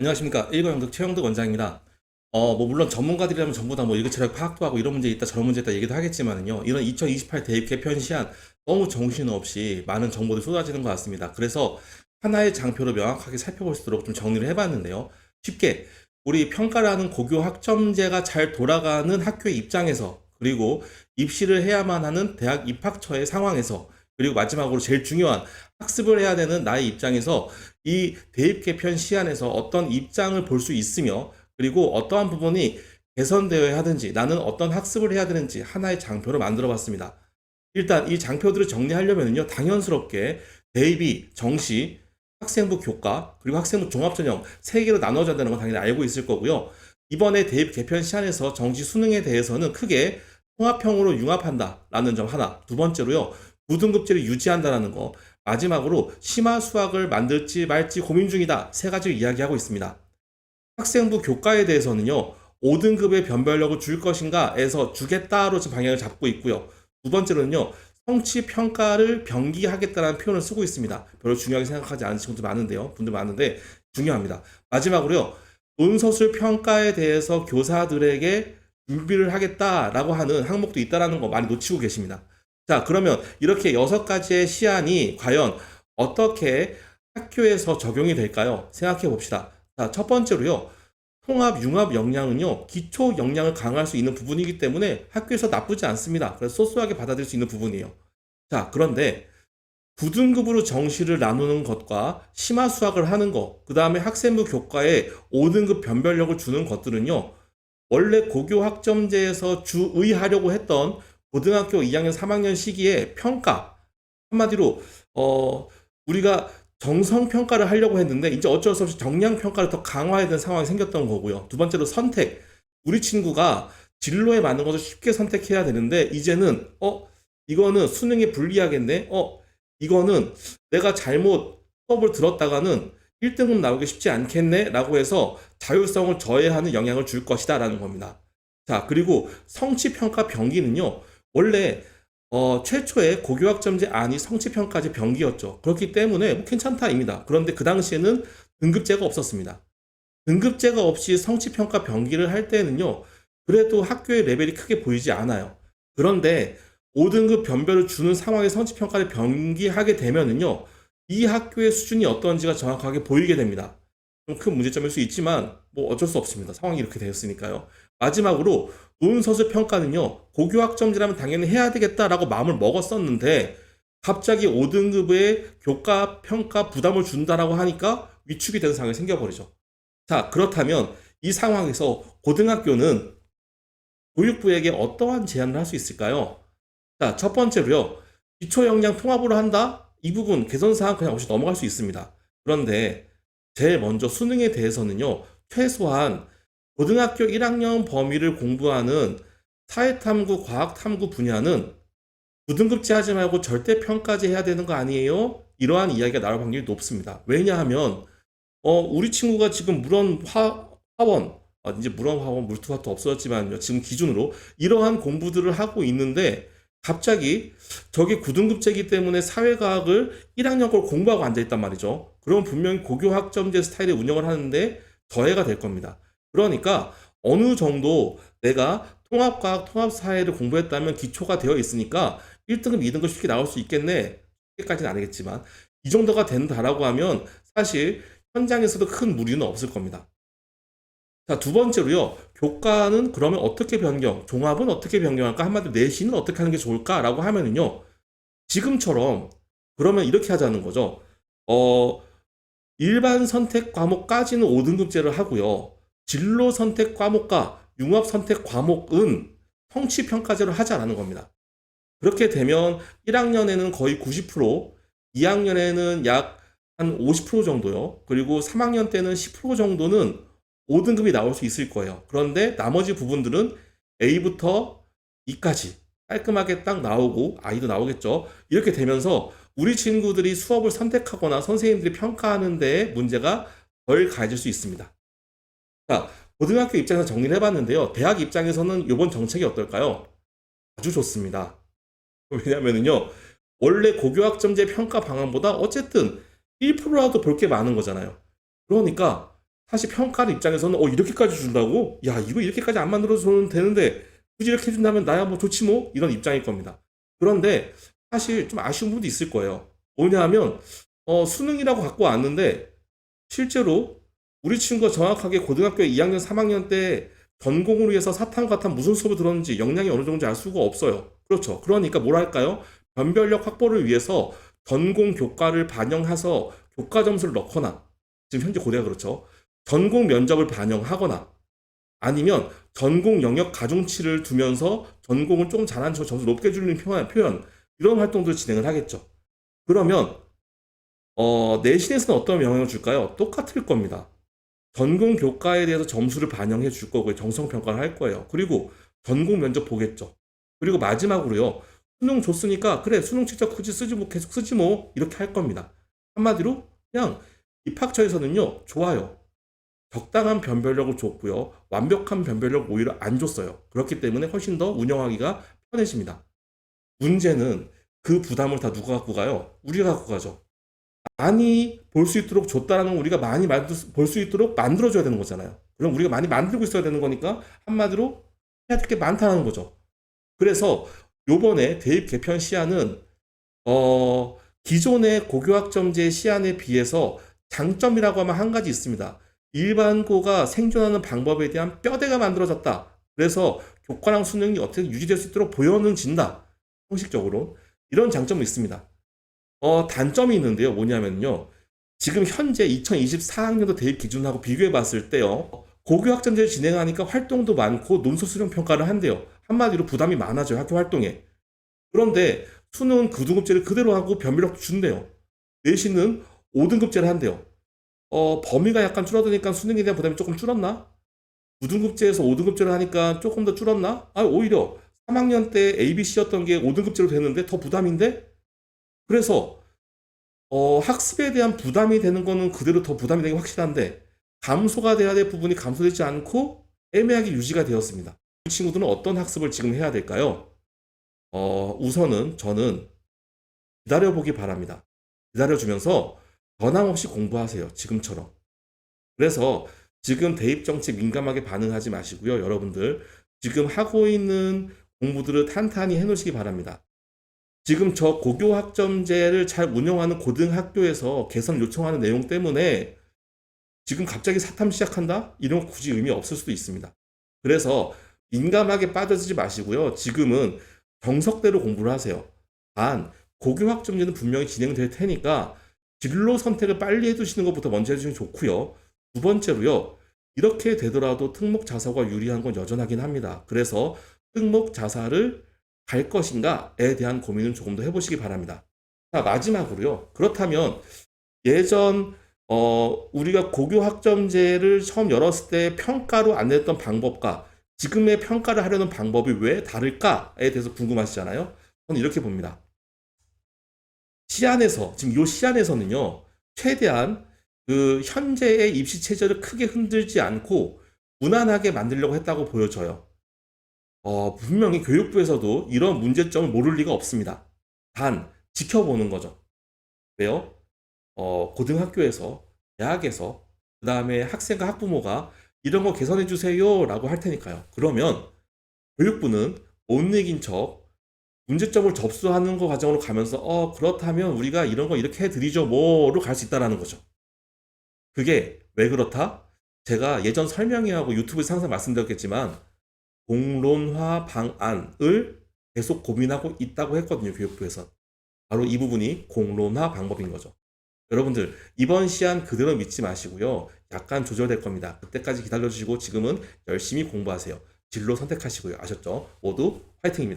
안녕하십니까. 일거영득 최영득 원장입니다. 어, 뭐, 물론 전문가들이라면 전부 다 뭐 일교차력 파악도 하고 이런 문제 있다, 저런 문제 있다 얘기도 하겠지만은요. 이런 2028 대입 개편 시한 너무 정신없이 많은 정보들이 쏟아지는 것 같습니다. 그래서 하나의 장표로 명확하게 살펴볼 수 있도록 좀 정리를 해봤는데요. 쉽게 우리 평가를 하는 고교 학점제가 잘 돌아가는 학교의 입장에서 그리고 입시를 해야만 하는 대학 입학처의 상황에서 그리고 마지막으로 제일 중요한 학습을 해야 되는 나의 입장에서 이 대입 개편 시안에서 어떤 입장을 볼 수 있으며 그리고 어떠한 부분이 개선되어야 하든지 나는 어떤 학습을 해야 되는지 하나의 장표를 만들어 봤습니다. 일단 이 장표들을 정리하려면요 당연스럽게 대입이 정시, 학생부 교과 그리고 학생부 종합전형 세 개로 나눠져야 되는 건 당연히 알고 있을 거고요. 이번에 대입 개편 시안에서 정시 수능에 대해서는 크게 통합형으로 융합한다라는 점 하나. 두 번째로요. 9등급제를 유지한다라는 거. 마지막으로 심화 수학을 만들지 말지 고민 중이다. 세 가지를 이야기하고 있습니다. 학생부 교과에 대해서는요. 5등급의 변별력을 줄 것인가에서 주겠다로 지금 방향을 잡고 있고요. 두 번째로는요. 성취 평가를 병기하겠다라는 표현을 쓰고 있습니다. 별로 중요하게 생각하지 않으신 분들 많은데요. 분들 많은데 중요합니다. 마지막으로요. 논서술 평가에 대해서 교사들에게 준비를 하겠다라고 하는 항목도 있다라는 거 많이 놓치고 계십니다. 자, 그러면 이렇게 여섯 가지의 시안이 과연 어떻게 학교에서 적용이 될까요? 생각해 봅시다. 자, 첫 번째로요. 통합, 융합 역량은요, 기초 역량을 강화할 수 있는 부분이기 때문에 학교에서 나쁘지 않습니다. 그래서 소소하게 받아들일 수 있는 부분이에요. 자, 그런데 9등급으로 정시를 나누는 것과 심화 수학을 하는 것, 그 다음에 학생부 교과에 5등급 변별력을 주는 것들은요, 원래 고교 학점제에서 주의하려고 했던 고등학교 2학년, 3학년 시기에 평가, 한마디로, 어, 우리가 정성 평가를 하려고 했는데, 이제 어쩔 수 없이 정량 평가를 더 강화해야 되는 상황이 생겼던 거고요. 두 번째로 선택. 우리 친구가 진로에 맞는 것을 쉽게 선택해야 되는데, 이제는, 어, 이거는 수능에 불리하겠네? 어, 이거는 내가 잘못 수업을 들었다가는 1등급 나오기 쉽지 않겠네? 라고 해서 자율성을 저해하는 영향을 줄 것이다 라는 겁니다. 자, 그리고 성취평가 병기는요, 원래 어, 최초의 고교학점제 안이 성취평가제 병기였죠. 그렇기 때문에 뭐 괜찮다입니다. 그런데 그 당시에는 등급제가 없었습니다. 등급제가 없이 성취평가 병기를 할 때는요, 그래도 학교의 레벨이 크게 보이지 않아요. 그런데 5등급 변별을 주는 상황의 성취평가를 병기하게 되면은요, 이 학교의 수준이 어떤지가 정확하게 보이게 됩니다. 좀 큰 문제점일 수 있지만, 뭐 어쩔 수 없습니다. 상황이 이렇게 되었으니까요. 마지막으로, 논서술 평가는요, 고교 학점제라면 당연히 해야 되겠다라고 마음을 먹었었는데, 갑자기 5등급의 교과 평가 부담을 준다라고 하니까 위축이 되는 상황이 생겨버리죠. 자, 그렇다면 이 상황에서 고등학교는 교육부에게 어떠한 제안을 할 수 있을까요? 자, 첫 번째로요. 기초 역량 통합으로 한다? 이 부분 개선 사항 그냥 없이 넘어갈 수 있습니다. 그런데 제일 먼저 수능에 대해서는요. 최소한 고등학교 1학년 범위를 공부하는 사회탐구, 과학탐구 분야는 9등급제 하지 말고 절대 평가제 해야 되는 거 아니에요? 이러한 이야기가 나올 확률이 높습니다. 왜냐하면 어, 우리 친구가 지금 물원 화, 화원, 아, 이제 물원 화원 물투화도 없어졌지만요. 지금 기준으로 이러한 공부들을 하고 있는데 갑자기 저게 9등급제이기 때문에 사회과학을 1학년 걸 공부하고 앉아있단 말이죠. 그럼 분명히 고교 학점제 스타일의 운영을 하는데 저해가 될 겁니다. 그러니까 어느 정도 내가 통합과학, 통합사회를 공부했다면 기초가 되어 있으니까 1등급, 2등급 쉽게 나올 수 있겠네. 쉽게까지는 아니겠지만 이 정도가 된다라고 하면 사실 현장에서도 큰 무리는 없을 겁니다. 자, 두 번째로요. 교과는 그러면 어떻게 변경, 종합은 어떻게 변경할까? 한마디로 내신은 어떻게 하는 게 좋을까라고 하면은요. 지금처럼 그러면 이렇게 하자는 거죠. 어, 일반 선택 과목까지는 5등급제를 하고요. 진로 선택 과목과 융합 선택 과목은 성취 평가제로 하자라는 겁니다. 그렇게 되면 1학년에는 거의 90%, 2학년에는 약 한 50% 정도요. 그리고 3학년 때는 10% 정도는 5등급이 나올 수 있을 거예요. 그런데 나머지 부분들은 A부터 E까지 깔끔하게 딱 나오고 I도 나오겠죠. 이렇게 되면서 우리 친구들이 수업을 선택하거나 선생님들이 평가하는 데 문제가 덜 가해질 수 있습니다. 자, 고등학교 입장에서 정리를 해봤는데요. 대학 입장에서는 이번 정책이 어떨까요? 아주 좋습니다. 왜냐면은요, 원래 고교학점제 평가 방안보다 어쨌든 1%라도 볼 게 많은 거잖아요. 그러니까 사실 평가를 입장에서는 어 이렇게까지 준다고? 야 이거 이렇게까지 안 만들어줘도 되는데 굳이 이렇게 해준다면 나야 뭐 좋지 뭐 이런 입장일 겁니다. 그런데 사실 좀 아쉬운 부분도 있을 거예요. 뭐냐하면 어, 수능이라고 갖고 왔는데 실제로 우리 친구가 정확하게 고등학교 2학년, 3학년 때 전공을 위해서 사탐, 과탐 무슨 수업을 들었는지 역량이 어느 정도인지 알 수가 없어요. 그렇죠. 그러니까 뭐랄까요? 변별력 확보를 위해서 전공 교과를 반영해서 교과 점수를 넣거나 지금 현재 고대가 그렇죠. 전공 면접을 반영하거나 아니면 전공 영역 가중치를 두면서 전공을 조금 잘한 저 점수 높게 주는 표현, 표현 이런 활동들을 진행을 하겠죠. 그러면 어, 내신에서는 어떤 영향을 줄까요? 똑같을 겁니다. 전공 교과에 대해서 점수를 반영해 줄 거고요. 정성 평가를 할 거예요. 그리고 전공 면접 보겠죠. 그리고 마지막으로요. 수능 줬으니까 그래 수능 직접 굳이 쓰지 뭐 계속 쓰지 뭐 이렇게 할 겁니다. 한마디로 그냥 입학처에서는요 좋아요. 적당한 변별력을 줬고요. 완벽한 변별력 오히려 안 줬어요. 그렇기 때문에 훨씬 더 운영하기가 편해집니다. 문제는 그 부담을 다 누가 갖고 가요? 우리가 갖고 가죠. 많이 볼 수 있도록 줬다라는 건 우리가 많이 볼 수 있도록 만들어줘야 되는 거잖아요. 그럼 우리가 많이 만들고 있어야 되는 거니까 한마디로 해야 될 게 많다는 거죠. 그래서 요번에 대입 개편 시안은 어, 기존의 고교학점제 시안에 비해서 장점이라고 하면 한 가지 있습니다. 일반고가 생존하는 방법에 대한 뼈대가 만들어졌다. 그래서 교과랑 수능이 어떻게 유지될 수 있도록 보여는 진다. 형식적으로. 이런 장점이 있습니다. 어, 단점이 있는데요. 뭐냐면요. 지금 현재 2024학년도 대입 기준하고 비교해 봤을 때요. 고교 학점제를 진행하니까 활동도 많고 논술 수령 평가를 한대요. 한마디로 부담이 많아져요. 학교 활동에. 그런데 수능은 9등급제를 그대로 하고 변별력 준대요. 내신은 5등급제를 한대요. 어, 범위가 약간 줄어드니까 수능에 대한 부담이 조금 줄었나? 9등급제에서 5등급제를 하니까 조금 더 줄었나? 아, 오히려 3학년 때 ABC였던 게 5등급제로 되는데 더 부담인데? 그래서 어, 학습에 대한 부담이 되는 거는 그대로 더 부담이 되는 게 확실한데 감소가 돼야 될 부분이 감소되지 않고 애매하게 유지가 되었습니다. 이 친구들은 어떤 학습을 지금 해야 될까요? 어, 우선은 저는 기다려보기 바랍니다. 기다려주면서 변함없이 공부하세요. 지금처럼. 그래서 지금 대입 정책 민감하게 반응하지 마시고요. 여러분들 지금 하고 있는 공부들을 탄탄히 해놓으시기 바랍니다. 지금 저 고교 학점제를 잘 운영하는 고등학교에서 개선 요청하는 내용 때문에 지금 갑자기 사탐 시작한다? 이런 거 굳이 의미 없을 수도 있습니다. 그래서 민감하게 빠져들지 마시고요. 지금은 정석대로 공부를 하세요. 단, 고교 학점제는 분명히 진행될 테니까 진로 선택을 빨리 해두시는 것부터 먼저 해주시면 좋고요. 두 번째로요. 이렇게 되더라도 특목 자사가 유리한 건 여전하긴 합니다. 그래서 특목 자사를 갈 것인가에 대한 고민은 조금 더 해보시기 바랍니다. 자, 마지막으로요. 그렇다면 예전 어, 우리가 고교 학점제를 처음 열었을 때 평가로 안 냈던 방법과 지금의 평가를 하려는 방법이 왜 다를까에 대해서 궁금하시잖아요. 저는 이렇게 봅니다. 시안에서 지금 이 시안에서는요 최대한 그 현재의 입시 체제를 크게 흔들지 않고 무난하게 만들려고 했다고 보여져요. 어, 분명히 교육부에서도 이런 문제점을 모를 리가 없습니다. 단 지켜보는 거죠. 왜요? 어, 고등학교에서 대학에서 그 다음에 학생과 학부모가 이런 거 개선해 주세요 라고 할 테니까요. 그러면 교육부는 못 이긴 척 문제점을 접수하는 거 과정으로 가면서 어 그렇다면 우리가 이런 거 이렇게 해드리죠 뭐로 갈 수 있다라는 거죠. 그게 왜 그렇다? 제가 예전 설명회하고 유튜브에서 항상 말씀드렸겠지만 공론화 방안을 계속 고민하고 있다고 했거든요 교육부에서 바로 이 부분이 공론화 방법인 거죠. 여러분들 이번 시안 그대로 믿지 마시고요. 약간 조절될 겁니다. 그때까지 기다려주시고 지금은 열심히 공부하세요. 진로 선택하시고요. 아셨죠? 모두 화이팅입니다.